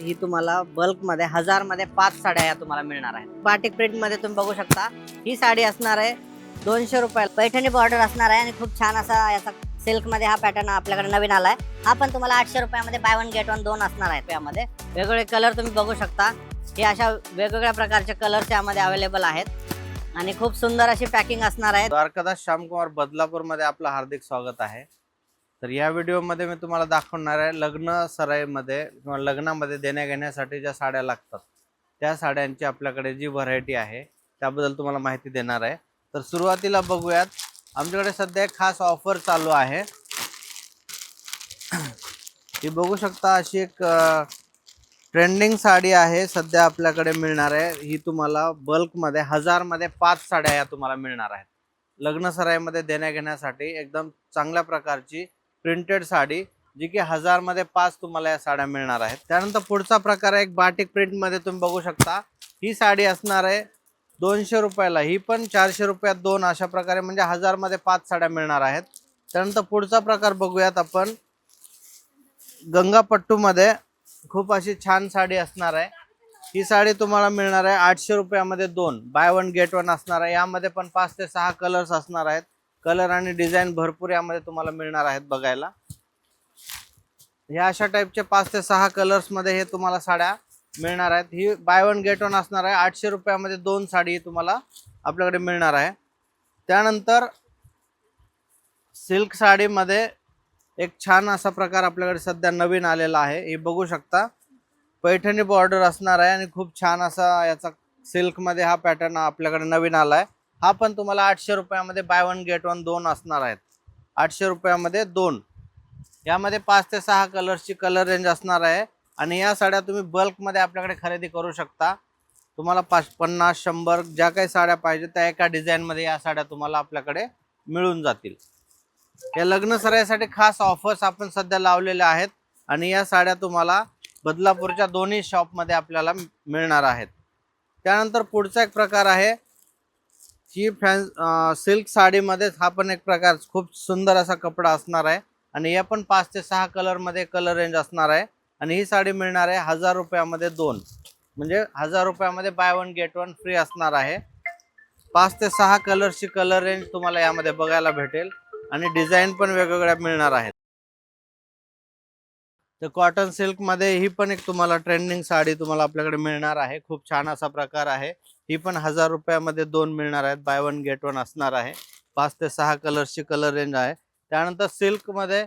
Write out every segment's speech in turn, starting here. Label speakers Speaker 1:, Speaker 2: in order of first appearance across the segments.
Speaker 1: ही तुम्हाला बल्कमध्ये हजारमध्ये पाच साड्या या तुम्हाला मिळणार आहेत. बाटिक प्रिंटमध्ये तुम्ही बघू शकता ही साडी असणार आहे दोनशे रुपयाला. पैठणी बॉर्डर असणार आहे आणि खूप छान असा याचा सिल्कमध्ये हा पॅटर्न आपल्याकडे नवीन आलाय. हा पण तुम्हाला आठशे रुपयामध्ये बाय वन गेट वन दोन असणार आहेत यामध्ये. वेगवेगळे कलर तुम्ही बघू शकता. हे अशा वेगवेगळ्या प्रकारचे कलर्स यामध्ये अवेलेबल आहेत. आणि खूप सुंदर अशी पॅकिंग असणार आहे
Speaker 2: द्वारकादास श्यामकुमार बदलापूरमध्ये आपलं हार्दिक स्वागत आहे. तर या व्हिडिओमध्ये मी तुम्हाला दाखवणार आहे लग्न सराईमध्ये किंवा लग्नामध्ये देण्याघेण्यासाठी ज्या साड्या लागतात त्या साड्यांची आपल्याकडे जी व्हरायटी आहे त्याबद्दल तुम्हाला माहिती देणार आहे. तर सुरुवातीला बघूयात आमच्याकडे सध्या एक खास ऑफर चालू आहे. ही बघू शकता अशी एक ट्रेंडिंग साडी आहे सध्या आपल्याकडे मिळणार आहे. ही तुम्हाला बल्कमध्ये हजारमध्ये पाच साड्या या तुम्हाला मिळणार आहेत. लग्न सराईमध्ये देण्याघेण्यासाठी एकदम चांगल्या प्रकारची प्रिंटेड साडी जी की हजारमध्ये पाच तुम्हाला या साड्या मिळणार आहेत. त्यानंतर पुढचा प्रकार आहे एक बाटिक प्रिंटमध्ये तुम्ही बघू शकता. ही साडी असणार आहे दोनशे रुपयाला. ही पण चारशे रुपयात दोन अशा प्रकारे म्हणजे हजारमध्ये पाच साड्या मिळणार आहेत. त्यानंतर पुढचा प्रकार बघूयात आपण. गंगापट्टूमध्ये खूप अशी छान साडी असणार आहे. ही साडी तुम्हाला मिळणार आहे आठशे रुपयामध्ये दोन. बाय वन गेट वन असणार आहे. यामध्ये पण पाच ते सहा कलर्स असणार आहेत. कलर आणि डिझाईन भरपूर यामध्ये तुम्हाला मिळणार आहेत बघायला. ह्या अशा टाईपचे पाच ते सहा कलर्समध्ये हे तुम्हाला साड्या मिळणार आहेत. ही बाय वन गेट वन असणार आहे. आठशे रुपयामध्ये दोन साडी तुम्हाला आपल्याकडे मिळणार आहे. त्यानंतर सिल्क साडीमध्ये एक छान असा प्रकार आपल्याकडे सध्या नवीन आलेला आहे. हे बघू शकता. पैठणी बॉर्डर असणार आहे आणि खूप छान असा याचा सिल्कमध्ये हा पॅटर्न आपल्याकडे नवीन आला आहे हा पण तुम्हाला आठशे रुपयामध्ये बाय वन गेट वन दोन असणार आहेत. आठशे रुपयामध्ये दोन. यामध्ये पाच ते सहा कलर्सची कलर रेंज असणार आहे. आणि या साड्या तुम्ही बल्कमध्ये आपल्याकडे खरेदी करू शकता. तुम्हाला पाच पन्नास शंभर ज्या काही साड्या पाहिजे त्या एका डिझाईनमध्ये या साड्या तुम्हाला आपल्याकडे मिळून जातील. या लग्न सराईसाठी खास ऑफर्स आपण सध्या लावलेल्या आहेत. आणि या साड्या तुम्हाला बदलापूरच्या दोन्ही शॉपमध्ये आपल्याला मिळणार आहेत. त्यानंतर पुढचा एक प्रकार आहे. ही फॅन सिल्क साडीमध्येच हा पण एक प्रकार खूप सुंदर असा कपडा असणार आहे. आणि या पण पाच ते सहा कलरमध्ये कलर रेंज असणार आहे. आणि ही साडी मिळणार आहे हजार रुपयामध्ये दोन. म्हणजे हजार रुपयामध्ये buy one get one free असणार आहे. पाच ते सहा कलरची कलर रेंज तुम्हाला यामध्ये बघायला भेटेल. आणि डिझाईन पण वेगवेगळ्या मिळणार आहेत. तर कॉटन सिल्कमध्ये ही पण एक तुम्हाला ट्रेंडिंग साडी तुम्हाला आपल्याकडे मिळणार आहे. खूप छान असा प्रकार आहे. ही पण हजार रुपयामध्ये दोन मिळणार आहेत. बाय वन गेट वन असणार आहे. पाच ते सहा कलर्सची कलर रेंज आहे. त्यानंतर सिल्कमध्ये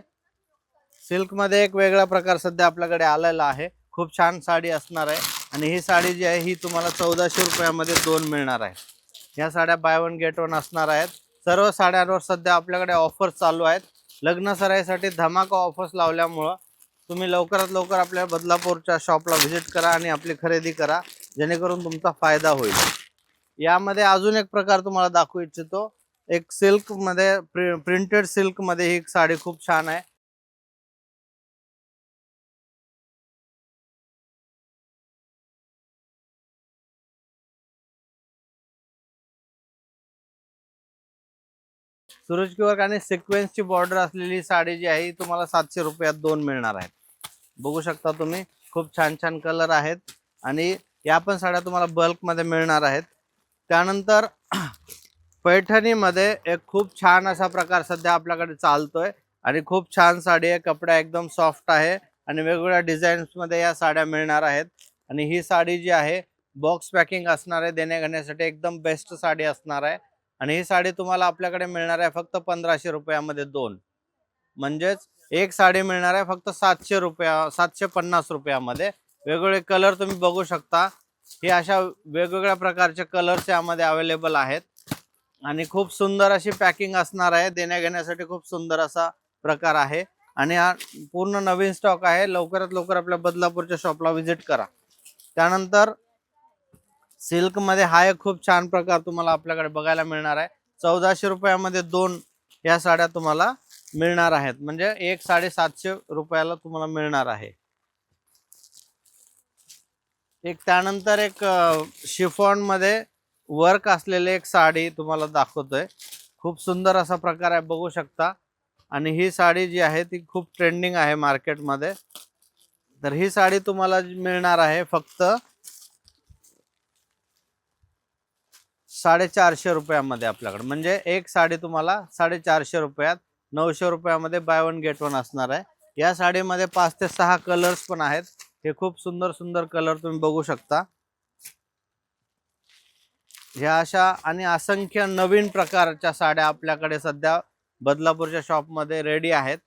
Speaker 2: सिल्कमध्ये एक वेगळा प्रकार सध्या आपल्याकडे आलेला आहे. खूप छान साडी असणार आहे. आणि ही साडी जी आहे ही तुम्हाला चौदाशे रुपयामध्ये दोन मिळणार आहे. ह्या साड्या बाय वन गेट वन असणार आहेत. सर्व साड्यांवर सध्या आपल्याकडे ऑफर्स चालू आहेत. लग्न सराईसाठी धमाका ऑफर्स लावल्यामुळं तुम्ही लवकरात लवकर आपल्या बदलापूरच्या शॉपला व्हिजिट करा आणि आपली खरेदी करा जेणेकरून तुमचा फायदा होईल. यामध्ये अजून एक प्रकार तुम्हाला दाखवू इच्छितो. एक सिल्कमध्ये प्रि प्रिंटेड सिल्कमध्ये ही एक साडी खूप छान आहे. सूरज किवर आणि सिक्वेन्सची बॉर्डर असलेली साडी जी आहे ही तुम्हाला सातशे रुपयात दोन मिळणार आहेत. बघू शकता तुम्ही खूप छान छान कलर आहेत. आणि या पण साड्या तुम्हाला बल्कमध्ये मिळणार आहेत. त्यानंतर पैठणीमध्ये एक खूप छान असा प्रकार सध्या आपल्याकडे चालतोय. आणि खूप छान साडी आहे कपडा एकदम सॉफ्ट आहे. आणि वेगवेगळ्या डिझाईन्समध्ये या साड्या मिळणार आहेत. आणि ही साडी जी आहे बॉक्स पॅकिंग असणार आहे देण्याघेण्यासाठी एकदम बेस्ट साडी असणार आहे. आणि ही साडी तुम्हाला आपल्याकडे मिळणार आहे फक्त पंधराशे रुपयामध्ये दोन. म्हणजेच एक साडी मिळणार आहे फक्त सातशे रुपया सातशे पन्नास रुपयामध्ये. वेगवेगळे कलर तुम्ही बघू शकता. हे अशा वेगवेगळ्या प्रकारचे कलर्स यामध्ये अवेलेबल आहेत. आणि खूप सुंदर अशी पॅकिंग असणार आहे. देण्याघेण्यासाठी खूप सुंदर असा प्रकार आहे. आणि हा पूर्ण नवीन स्टॉक आहे. लवकरात लवकर आपल्या बदलापूरच्या शॉपला व्हिजिट करा. त्यानंतर सिल्कमध्ये हा एक खूप छान प्रकार तुम्हाला आपल्याकडे बघायला मिळणार आहे. चौदाशे रुपयामध्ये दोन या साड्या तुम्हाला मिळणार आहेत. म्हणजे एक साडेसातशे रुपयाला तुम्हाला मिळणार आहे. एक त्यानंतर एक शिफॉनमध्ये वर्क असलेले एक साडी तुम्हाला दाखवतोय. खूप सुंदर असा प्रकार आहे बघू शकता. आणि ही साडी जी आहे ती खूप ट्रेंडिंग आहे मार्केटमध्ये. तर ही साडी तुम्हाला मिळणार आहे फक्त साडेचारशे रुपयामध्ये आपल्याकडे. म्हणजे एक साडी तुम्हाला साडेचारशे रुपयात नऊशे रुपयामध्ये बाय वन गेट वन असणार आहे. या साडीमध्ये पाच ते सहा कलर्स पण आहेत. हे खूप सुंदर सुंदर कलर तुम्ही बघू शकता. ह्या अशा आणि असंख्य नवीन प्रकारच्या साड्या आपल्याकडे सध्या बदलापूरच्या शॉपमध्ये रेडी आहेत.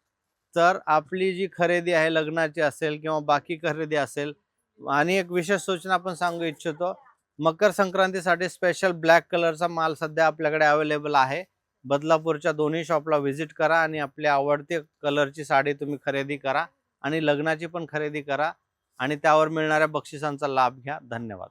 Speaker 2: तर आपली जी खरेदी आहे लग्नाची असेल किंवा बाकी खरेदी असेल आणि एक विशेष सूचना आपण सांगू इच्छितो मकर संक्रांतीसाठी स्पेशल ब्लॅक कलरचा माल सध्या आपल्याकडे अवेलेबल आहे. बदलापूरच्या दोन्ही शॉपला व्हिजिट करा आणि आपल्या आवडती कलरची साडी तुम्ही खरेदी करा आणि लग्नाची पण खरेदी करा आणि त्यावर मिळणाऱ्या बक्षिसांचा लाभ घ्या. धन्यवाद.